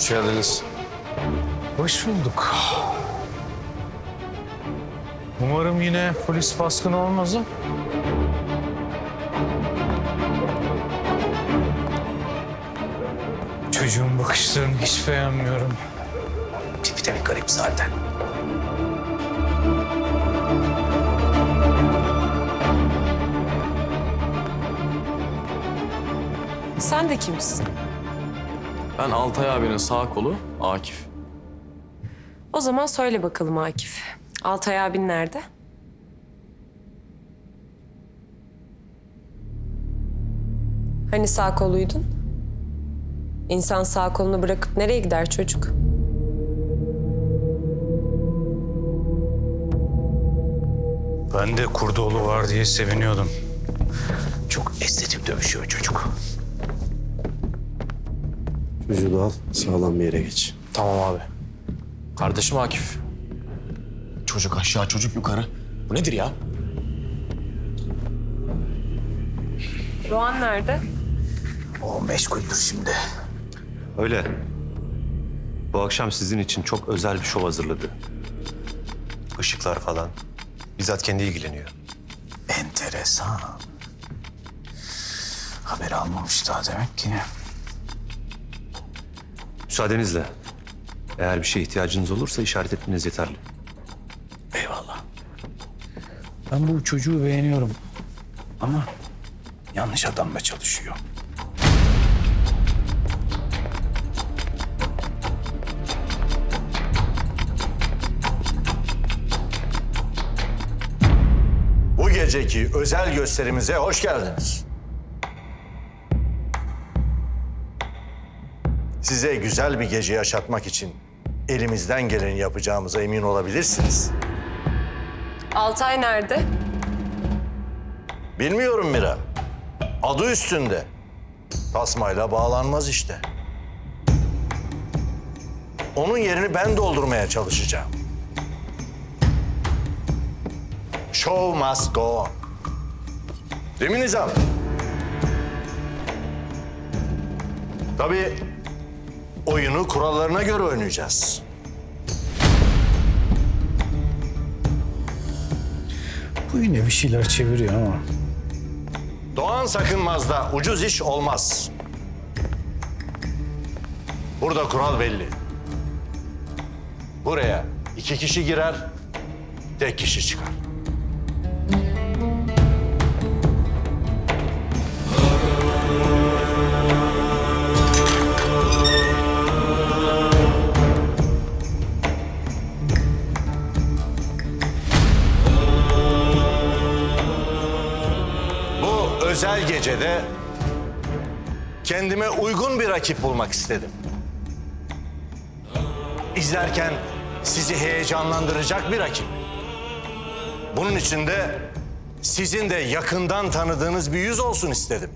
Hoş geldiniz. Hoş bulduk. Umarım yine polis baskını olmaz ha? Çocuğun bakışlarını hiç beğenmiyorum. Tipi de bir garip zaten. Sen de kimsin? Ben Altay abinin sağ kolu Akif. O zaman söyle bakalım Akif. Altay abin nerede? Hani sağ koluydun? İnsan sağ kolunu bırakıp nereye gider çocuk? Ben de Kurdoğlu var diye seviniyordum. Çok estetik dövüşüyor çocuk. Da al, sağlam bir yere geç. Tamam abi. Kardeşim Akif. Çocuk aşağı çocuk yukarı. Bu nedir ya? Doğan nerede? O meşguldür şimdi. Öyle. Bu akşam sizin için çok özel bir şov hazırladı. Işıklar falan. Bizzat kendi ilgileniyor. Enteresan. Haber almamış daha demek ki. Müsaadenizle. Eğer bir şeye ihtiyacınız olursa işaret etmeniz yeterli. Eyvallah. Ben bu çocuğu beğeniyorum. Ama yanlış adamla çalışıyor. Bu geceki özel gösterimize hoş geldiniz. Size güzel bir gece yaşatmak için elimizden geleni yapacağımıza emin olabilirsiniz. Altay nerede? Bilmiyorum Mira. Adı üstünde. Tasmayla bağlanmaz işte. Onun yerini ben doldurmaya çalışacağım. Show must go on. Değil mi Nizam? Tabii oyunu kurallarına göre oynayacağız. Bu yine bir şeyler çeviriyor ama. Doğan Sakınmaz'da ucuz iş olmaz. Burada kural belli. Buraya iki kişi girer, tek kişi çıkar. Özel gecede kendime uygun bir rakip bulmak istedim. İzlerken sizi heyecanlandıracak bir rakip. Bunun için de sizin de yakından tanıdığınız bir yüz olsun istedim.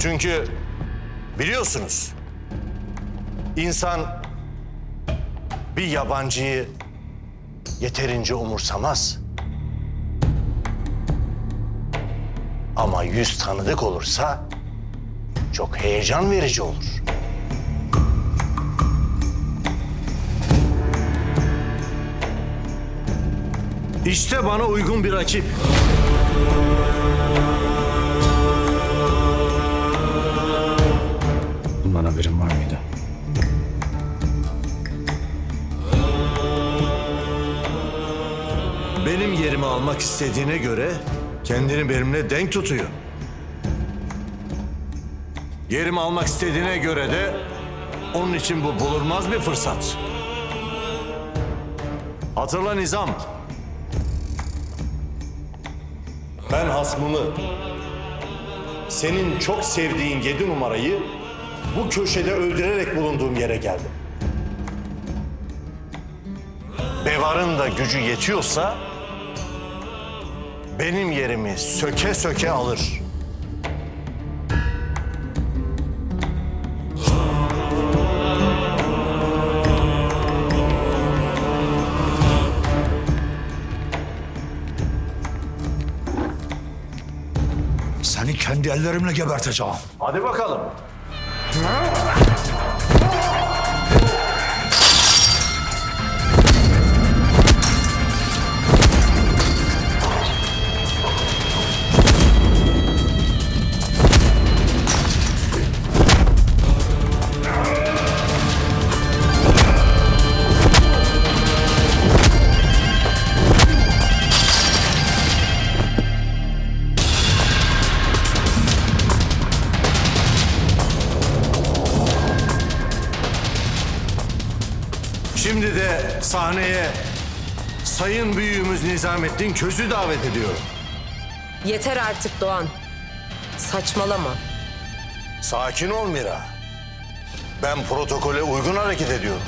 Çünkü biliyorsunuz insan bir yabancıyı yeterince umursamaz. Ama yüz tanıdık olursa çok heyecan verici olur. İşte bana uygun bir rakip. Bundan haberin var mıydı? Benim yerimi almak istediğine göre kendini benimle denk tutuyor. Yerimi almak istediğine göre de onun için bu bulunmaz bir fırsat. Hatırla Nizam. Ben hasmımı, senin çok sevdiğin yedi numarayı bu köşede öldürerek bulunduğum yere geldim. Bevar'ın da gücü yetiyorsa benim yerimi söke söke alır. Seni kendi ellerimle geberteceğim. Hadi bakalım. De sahneye Sayın Büyüğümüz Nizamettin Köz'ü davet ediyorum. Yeter artık Doğan. Saçmalama. Sakin ol Mira. Ben protokole uygun hareket ediyorum.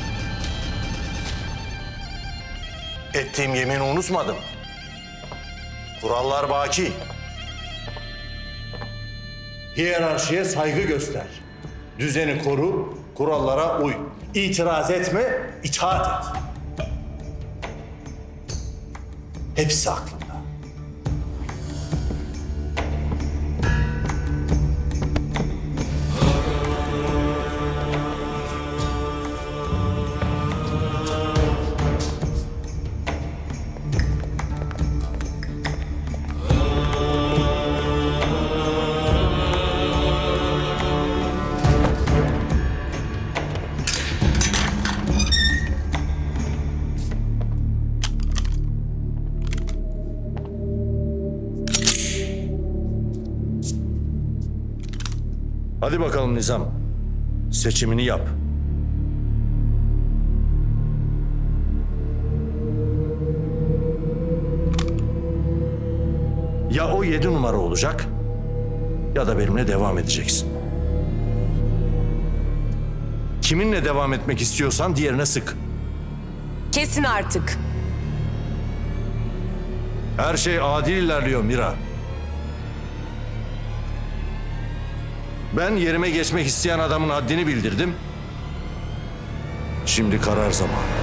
Ettiğim yemini unutmadım. Kurallar baki. Hiyerarşiye saygı göster. Düzeni koru, kurallara uy. İtiraz etme, itaat et. Hepsi aklında. Hadi bakalım Nizam. Seçimini yap. Ya o yedi numara olacak ya da benimle devam edeceksin. Kiminle devam etmek istiyorsan diğerine sık. Kesin artık. Her şey adil ilerliyor Mira. Ben yerime geçmek isteyen adamın haddini bildirdim. Şimdi karar zamanı.